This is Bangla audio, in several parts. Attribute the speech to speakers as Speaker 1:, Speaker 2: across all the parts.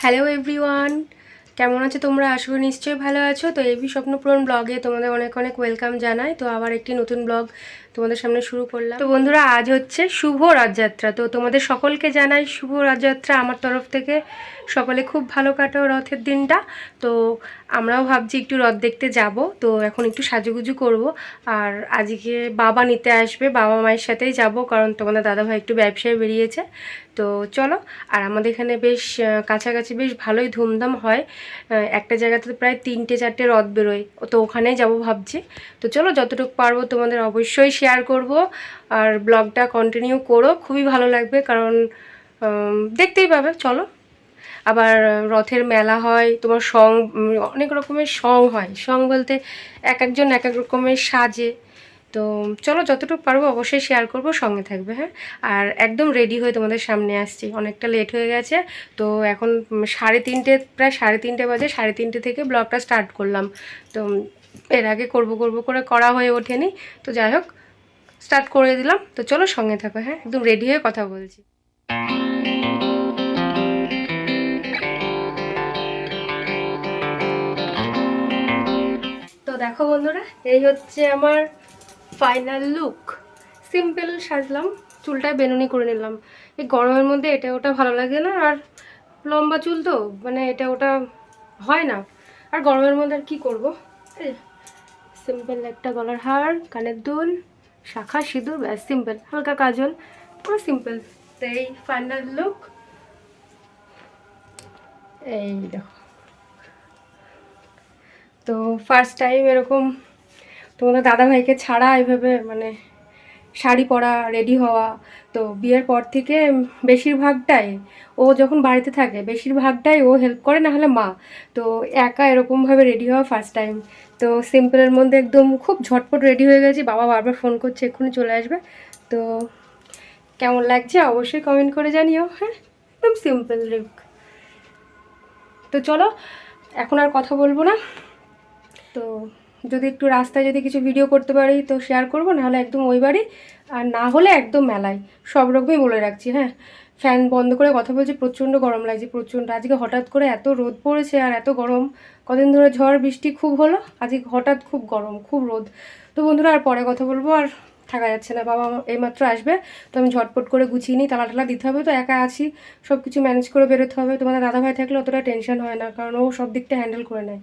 Speaker 1: হ্যালো এভরিওয়ান কেমন আছো তোমরা? আসবে নিশ্চয়ই ভালো আছো। তো এবি স্বপ্নপূরণ ব্লগে তোমাদের অনেক অনেক ওয়েলকাম জানাই। তো আবার একটি নতুন ব্লগ তোমাদের সামনে শুরু করলাম। তো বন্ধুরা, আজ হচ্ছে শুভ রথযাত্রা। তো তোমাদের সকলকে জানাই শুভ রথযাত্রা। আমার তরফ থেকে সকলে খুব ভালো কাটো রথের দিনটা। তো আমরাও ভাবছি একটু রথ দেখতে যাব। তো এখন একটু সাজুগুজু করব। আর আজকে বাবা নিতে আসবে। বাবা মায়ের সাথেই যাব, কারণ তোমাদের দাদাভাই একটু ব্যবসায় বেরিয়েছে। তো চলো, আর আমাদের এখানে বেশ কাছাকাছি বেশ ভালোই ধুমধাম হয়। একটা জায়গাতে প্রায় তিনটে চারটে রথ বেরোয়। তো ওখানেই যাব ভাবছি। তো চলো, যতটুকু পারব তোমাদের অবশ্যই শেয়ার করব আর ব্লগটা কন্টিনিউ করো, খুবই ভালো লাগবে কারণ দেখতেই পাবে, চলো। আবার রথের মেলা হয়, তোমার সং অনেক রকমের সং হয়। সং বলতে এক একজন এক এক রকমের সাজে। তো চলো, যতটুকু পারব অবশ্যই শেয়ার করব, সঙ্গে থাকবে হ্যাঁ? আর একদম রেডি হয়ে তোমাদের সামনে আসছি। অনেকটা লেট হয়ে গেছে, তো এখন সাড়ে তিনটে, প্রায় সাড়ে তিনটে বাজে, সাড়ে তিনটে থেকে ব্লগটা স্টার্ট করলাম। তো এর আগে করব করব করে করা হয়ে ওঠেনি। তো যাই হোক স্টার্ট করে দিলাম। তো চলো সঙ্গে থাকো হ্যাঁ? একদম রেডি হয়ে কথা বলছি। তো দেখো বন্ধুরা, এই হচ্ছে আমার ফাইনাল লুক সিম্পল সাজলাম চুলটা বেনুনি করে নিলাম। এই গরমের মধ্যে এটা ওটা ভালো লাগে না? আর লম্বা চুল তো মানে এটা ওটা হয় না। আর গরমের মধ্যে আর কী করব? সিম্পল একটা গলার হার, কানের দুল। শাখা, সিঁদুর, ব্যাস, সিম্পল। হালকা কাজল, পুরো সিম্পল। তো এই ফাইনাল লুক এই দেখো। তো ফার্স্ট টাইম এরকম তোমাদের দাদাভাইকে ছাড়া এইভাবে মানে শাড়ি পরা রেডি হওয়া। তো বিয়ের পর থেকে বেশিরভাগটাই ও যখন বাড়িতে থাকে, বেশিরভাগটাই ও হেল্প করে, না হলে মা। তো একা এরকমভাবে রেডি হওয়া ফার্স্ট টাইম তো সিম্পলের মধ্যে একদম খুব ঝটপট রেডি হয়ে গেছি। বাবা বারবার ফোন করছে, এক্ষুনি চলে আসবে। তো কেমন লাগছে অবশ্যই কমেন্ট করে জানিও হ্যাঁ? একদম সিম্পল লুক তো চলো, এখন আর কথা বলব না। তো যদি একটু রাস্তায় যদি কিছু ভিডিও করতে পারি তো শেয়ার করব, নাহলে একদম ওই বাড়ি। আর না হলে একদম মেলায়। সব রকমই বলে রাখছি হ্যাঁ। ফ্যান বন্ধ করে কথা বলছি, প্রচণ্ড গরম লাগছে, প্রচণ্ড। আজকে হঠাৎ করে এত রোদ পড়েছে আর এত গরম। কদিন ধরে ঝড়, বৃষ্টি খুব হলো, আজকে হঠাৎ খুব গরম, খুব রোদ। তো বন্ধুরা, আর পরে কথা বলব, আর থাকা যাচ্ছে না, বাবা এইমাত্র আসবে। তো আমি ঝটপট করে গুছিয়ে নিই, তালা টালা দিতে হবে, তো একা আছি। সব কিছু ম্যানেজ করে বেরোতে হবে। তোমাদের দাদাভাই থাকলে অতটা টেনশন হয় না, কারণ ও সব দিকটা হ্যান্ডেল করে নেয়।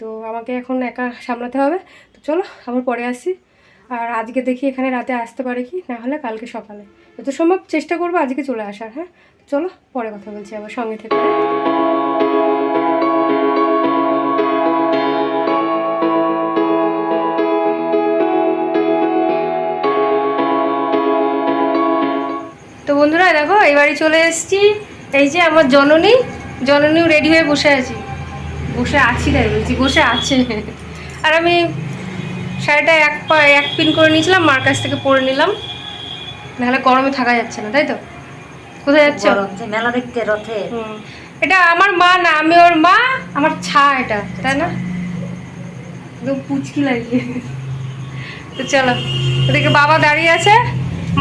Speaker 1: তো আমাকে এখন একা সামলাতে হবে। তো চলো, আবার পরে আসি। আর আজকে দেখি এখানে রাতে আসতে পারে কি, না হলে কালকে সকালে। যত সম্ভব চেষ্টা করব আজকে চলে আসার হ্যাঁ? চলো, পরে কথা বলছি আবার সঙ্গে থেকে? তো বন্ধুরা দেখো এবারে চলে এসেছি। এই যে আমার জননী, জননীও রেডি হয়ে বসে আছি। বসে আছি তাই বলছি বসে আছে। আর আমি শাড়িটা এক পা এক পিন করে নিয়েছিলাম মার কাছ থেকে পরে নিলাম। নাহলে গরমে থাকা যাচ্ছে না তাই তো? কোথায় যাচ্ছে?
Speaker 2: মেলা দেখতে রথে।
Speaker 1: এটা আমার মা না আমি ওর মা আমার ছা এটা তাই না? একদম পুচকি লাগে তো চলো ওদিকে বাবা দাঁড়িয়ে আছে।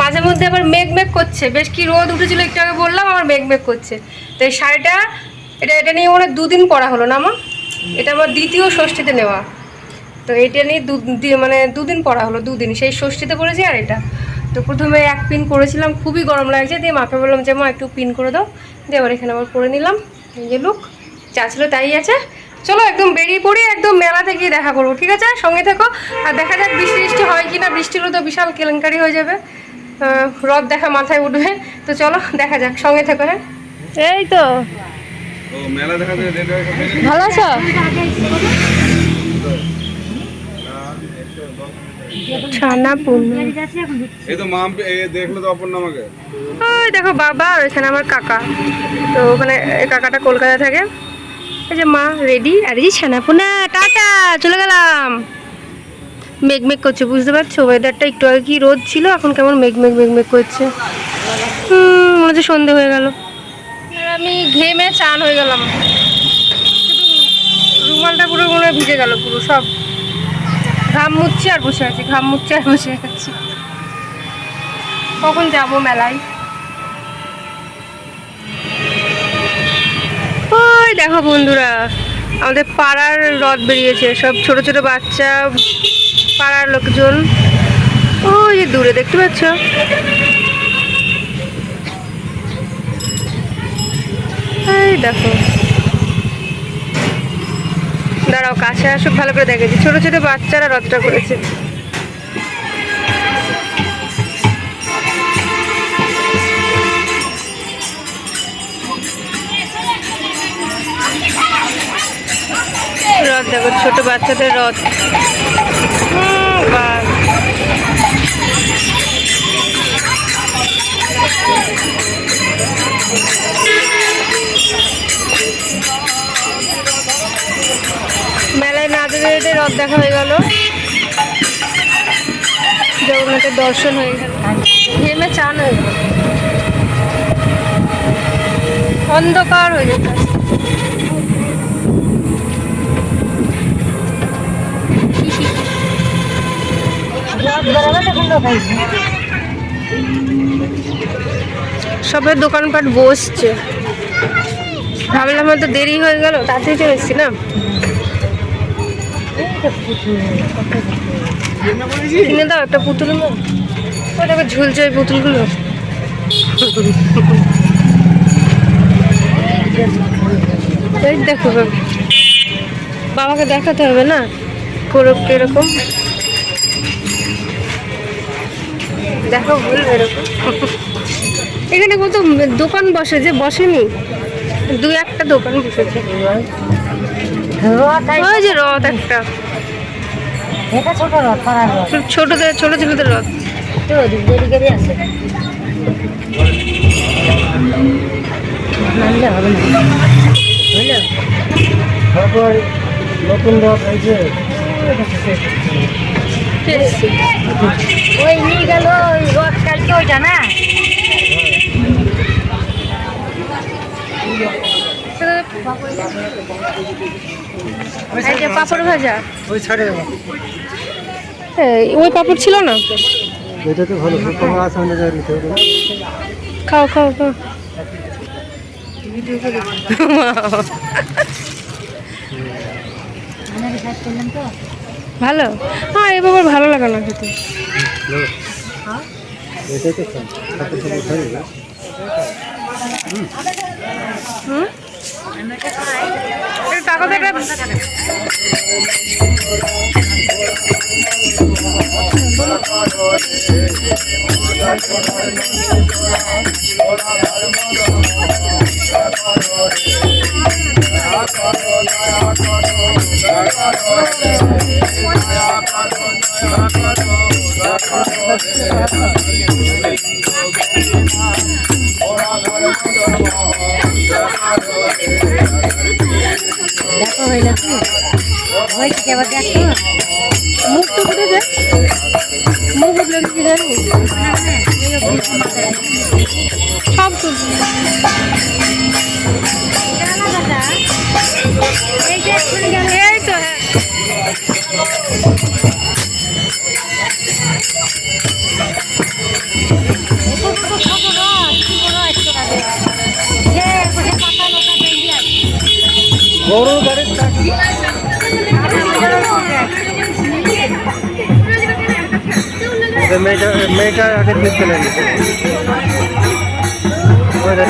Speaker 1: মাঝে মধ্যে আবার মেঘ মেঘ করছে। বেশ কি রোদ উঠেছিল একটু আগে বললাম আমার মেঘ মেঘ করছে। তো এই শাড়িটা এটা এটা নিয়ে মনে হয় দুদিন পরা হলো না আমার এটা আমার দ্বিতীয় ষষ্ঠীতে নেওয়া। তো এটা নিয়ে দু মানে দুদিন পরা হলো, দুদিন। সেই ষষ্ঠীতে পড়েছি আর এটা। তো প্রথমে এক পিন করেছিলাম, খুবই গরম লাগছে, দিয়ে মাকে বললাম যে, মা, একটু পিন করে দাও। দিয়ে আবার এখানে আবার করে নিলাম। এই যে লুক, যা ছিল তাই আছে। চলো একদম বেরিয়ে পড়ি, একদম মেলা থেকে দেখা করব, ঠিক আছে? সঙ্গে থেকো। আর দেখা যাক বৃষ্টি বৃষ্টি হয় কি না। বৃষ্টি হলে তো বিশাল কেলেঙ্কারি হয়ে যাবে। রথ দেখা মাথায় উঠবে। তো চলো, দেখা যাক, সঙ্গে থেকো হ্যাঁ? এই তো। ভালো আছো? দেখো বাবা আর এখানে আমার কাকা। তো ওখানে এই কাকাটা কলকাতা থাকে। এই যে মা রেডি আর এই টাটা চলে গেলাম। মেঘ মেঘ করছে বুঝতে পারছ? ওয়েদারটা একটু আগে কি রোদ ছিল এখন কেমন মেঘ মেঘ মেঘ মেঘ করছে। মনে হচ্ছে সন্ধে হয়ে গেল। আমি ঘেমে চান হয়ে গেলাম। রুমালটা পুরো মনে ভিজে গেল পুরো সব। ঘাম মুচ্ছি আর বসে আছি, ঘাম মুচ্ছি আর বসে আছি। কখন যাব মেলায়? ও দেখো বন্ধুরা, আমাদের পাড়ার রথ বেরিয়েছে, সব ছোট ছোট বাচ্চা, পাড়ার লোকজন। ওই দূরে দেখতে পাচ্ছ? এই দেখো। দাঁড়াও, কাছে আসুক, ভালো করে দেখেছি ছোট ছোট বাচ্চারা রথটা করেছে। রথ দেখো, ছোট বাচ্চাদের রথ। বাহ। মেলায় না যেতে যেতে রথ দেখা হয়ে গেল। জগন্নাথের দর্শন হয়ে গেল। নেমে চান হয়ে গেল। অন্ধকার হয়ে যেত সবের দোকানপাট বসছে। ভাবলাম হয়তো দেরি হয়ে গেল, তাড়াতাড়ি চলে এসছি না? কিনে দাও একটা পুতুল। ওই ঝুলছে ওই পুতুলগুলো। এই দেখো বাবাকে দেখাতে হবে না করব এরকম দেখো ভুল এরকম। এখানে কত দোকান বসে যে বসেনি। দু একটা দোকান বসেছে। ওই যে রথ একটা। ছোটদের ছোট ছেলেদের রথ।
Speaker 3: নতুন রথ হয়েছে।
Speaker 2: ওই নিয়ে গেল ওই রথ কালকে ওইটা না
Speaker 1: এই যে পাপড় ভাজা?
Speaker 3: ওই ছাড়ে
Speaker 1: ওই পাপড় ছিল না?
Speaker 3: এটা তো ভালো তোমার আছে হবে
Speaker 1: খাও খাও ভালো? হ্যাঁ এ বাবার ভালো লাগে না খেতে।
Speaker 3: এটাই তো
Speaker 1: হুম? টাকা থেকে
Speaker 2: দেখো হইল কি হয়েছে কি আবার দেখো?
Speaker 1: মুখ তো ফুটে যায়। মুখ উঠলে কি জানি সব তো
Speaker 2: এই যে এক্ষুনি গেল
Speaker 1: এই তো হ্যাঁ।
Speaker 3: মেয়েটা মেয়েটা আগে গেছে ওদের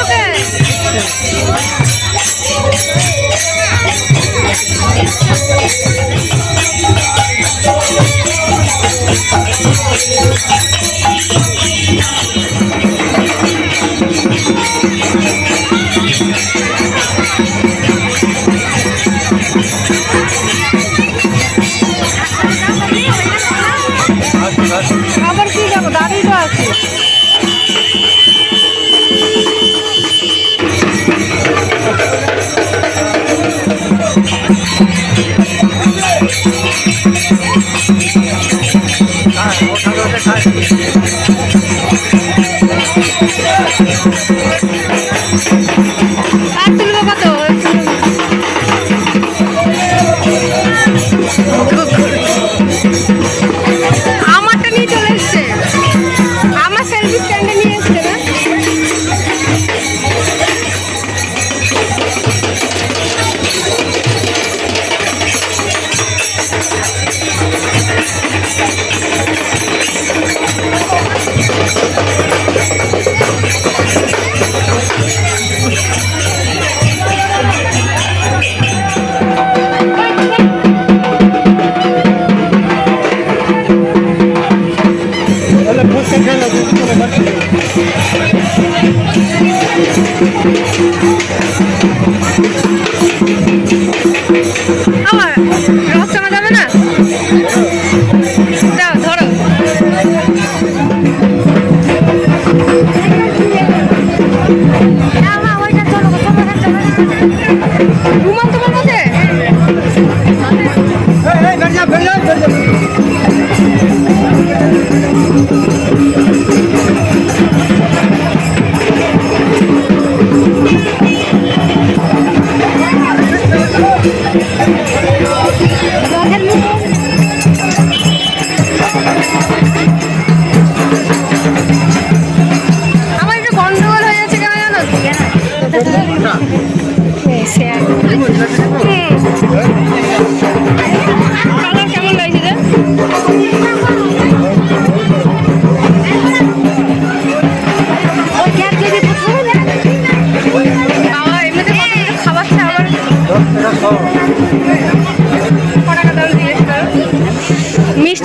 Speaker 1: ওকে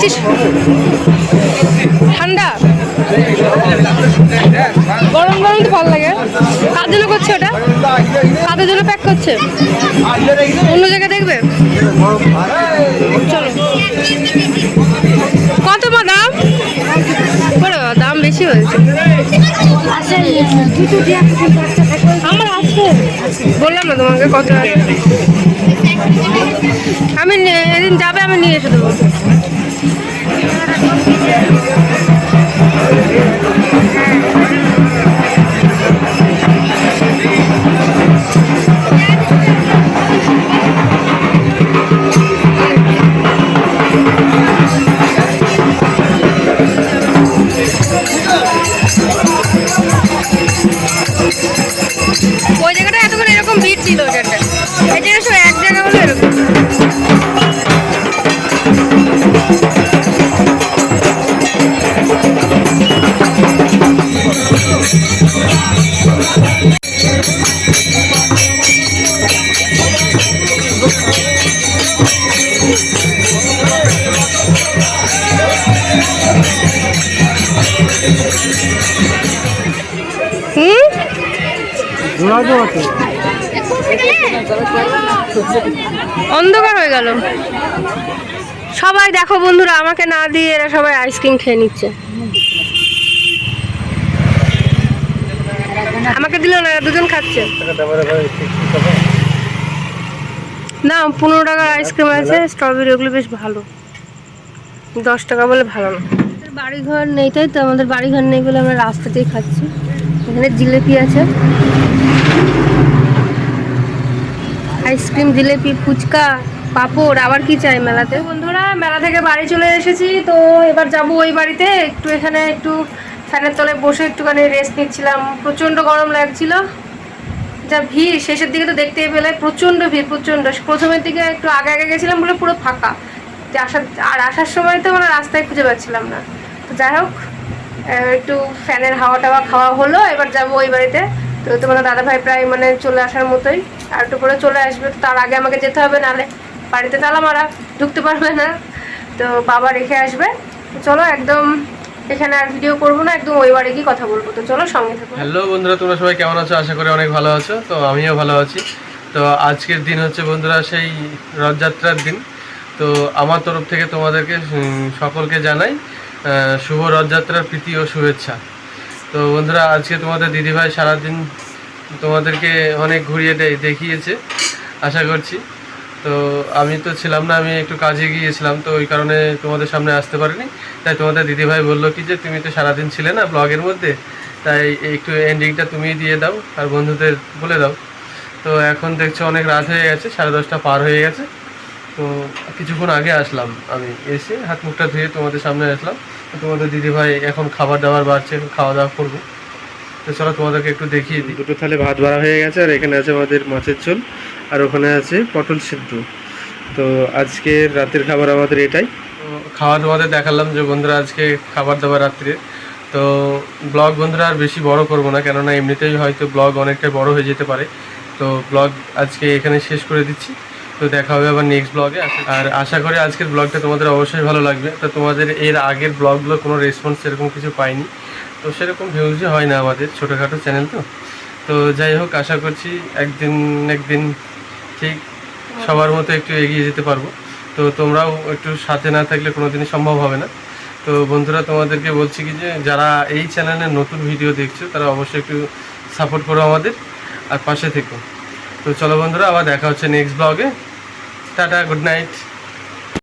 Speaker 1: মিষ্টি ঠান্ডা? গরম গরম তো ভালো লাগে। কার জন্য করছে ওটা? কাদের জন্য প্যাক করছে? অন্য জায়গায় দেখবে? চলো। কত মা দাম? দাম বেশি হয়েছে। আমার আছে বললাম না তোমাকে কত আছে আমি এদিন যাবে আমি নিয়ে এসে দেবো। অন্ধকার হয়ে গেল। সবাই দেখো বন্ধুরা, আমাকে না দিয়ে এরা সবাই আইসক্রিম খেয়ে নিচ্ছে। আমাকে দিল না, এরা দুজন খাচ্ছে। না, পনেরো টাকার আইসক্রিম আছে স্ট্রবেরি ওগুলো বেশ ভালো। দশ টাকা বলে ভালো না। বাড়ি ঘর নেই তাই তো? আমাদের বাড়ি ঘর নেই বলে আমরা রাস্তাতেই খাচ্ছি। এখানে জিলেপি আছে। আইসক্রিম জিলেপি ফুচকা পাপড় আবার কি চাই মেলাতে? বন্ধুরা মেলা থেকে বাড়ি চলে এসেছি তো এবার যাব ওই বাড়িতে। একটু এখানে একটু ফ্যানের তলায় বসে একটুখানি রেস্ট নিচ্ছিলাম। প্রচণ্ড গরম লাগছিল। যা ভিড় শেষের দিকে তো দেখতেই পেলে প্রচণ্ড ভিড় প্রচণ্ড। প্রথমের দিকে একটু আগে আগে গেছিলাম বলে পুরো ফাঁকা। যে আসার আর আসার সময় তো মানে রাস্তায় খুঁজে পাচ্ছিলাম না। তো যাই হোক একটু ফ্যানের হাওয়া টাওয়া খাওয়া হলো, এবার যাব ওই বাড়িতে। তো তোমার দাদা ভাই প্রায় মানে চলে আসার মতোই। আর একটু পরে চলে আসবে তার আগে আমাকে যেতে হবে নালে বাড়িতে তালা মারা ঢুকতে পারবে না। তো বাবা রেখে আসবে। চলো একদম এখানে আর ভিডিও করব না, একদম ওই গিয়ে কথা বলব। তো চলো সঙ্গে থাকো।
Speaker 3: হ্যালো বন্ধুরা, তোমরা সবাই কেমন আছো? আশা করি অনেক ভালো আছো। তো আমিও ভালো আছি। তো আজকের দিন হচ্ছে বন্ধুরা সেই রথযাত্রার দিন। তো আমার তরফ থেকে তোমাদেরকে সকলকে জানাই শুভ রথযাত্রার প্রীতি ও শুভেচ্ছা। তো বন্ধুরা, আজকে তোমাদের দিদিভাই সারাদিন তোমাদেরকে অনেক ঘুরিয়ে দে- দেখিয়েছে, আশা করছি। তো আমি তো ছিলাম না, আমি একটু কাজে গিয়েছিলাম, তো ওই কারণে তোমাদের সামনে আসতে পারিনি। তাই তোমাদের দিদিভাই বলল কি যে, তুমি তো সারাদিন ছিলে না ব্লগের মধ্যে, তাই একটু এন্ডিংটা তুমিই দিয়ে দাও, আর বন্ধুদের বলে দাও। তো এখন দেখছ অনেক রাত হয়ে গেছে, সাড়ে দশটা পার হয়ে গেছে। তো কিছুক্ষণ আগে আসলাম আমি এসে হাত মুখটা ধুয়ে তোমাদের সামনে আসলাম। তোমাদের দিদিভাই এখন খাবার দাবার বাড়ছে খাওয়া দাওয়া করব। তো চলো তোমাদেরকে একটু দেখিয়ে দিই। দুটো থালে ভাত বাড়া হয়ে গেছে আর এখানে আছে আমাদের মাছের ঝোল আর ওখানে আছে পটল সিদ্ধ। তো আজকে রাতের খাবার আমাদের এটাই। খাওয়া দাওয়াতে দেখালাম যে বন্ধুরা আজকে খাবার দাবার রাত্রে। তো ব্লগ বন্ধুরা আর বেশি বড় করব না কেননা এমনিতেই হয়তো ব্লগ অনেকটাই বড় হয়ে যেতে পারে। তো ব্লগ আজকে এখানে শেষ করে দিচ্ছি। তো দেখা হবে আবার নেক্সট ব্লগে আর আশা করি আজকের ব্লগটা তোমাদের অবশ্যই ভালো লাগবে। তো তোমাদের এর আগের ব্লগগুলো কোনো রেসপন্স সেরকম কিছু পাইনি। তো সেরকম ভিউজই হয় না আমাদের ছোটোখাটো চ্যানেল তো। তো যাই হোক, আশা করছি একদিন একদিন ঠিক সবার মতো একটু এগিয়ে যেতে পারব। তো তোমরাও একটু সাথে না থাকলে কোনো দিনই সম্ভব হবে না। তো বন্ধুরা, তোমাদেরকে বলছি কি যে, যারা এই চ্যানেলে নতুন ভিডিও দেখছ, তারা অবশ্যই একটু সাপোর্ট করো আমাদের। আর পাশে থেকো। তো চলো বন্ধুরা, আবার দেখা হচ্ছে নেক্সট ব্লগে টাটা গুড নাইট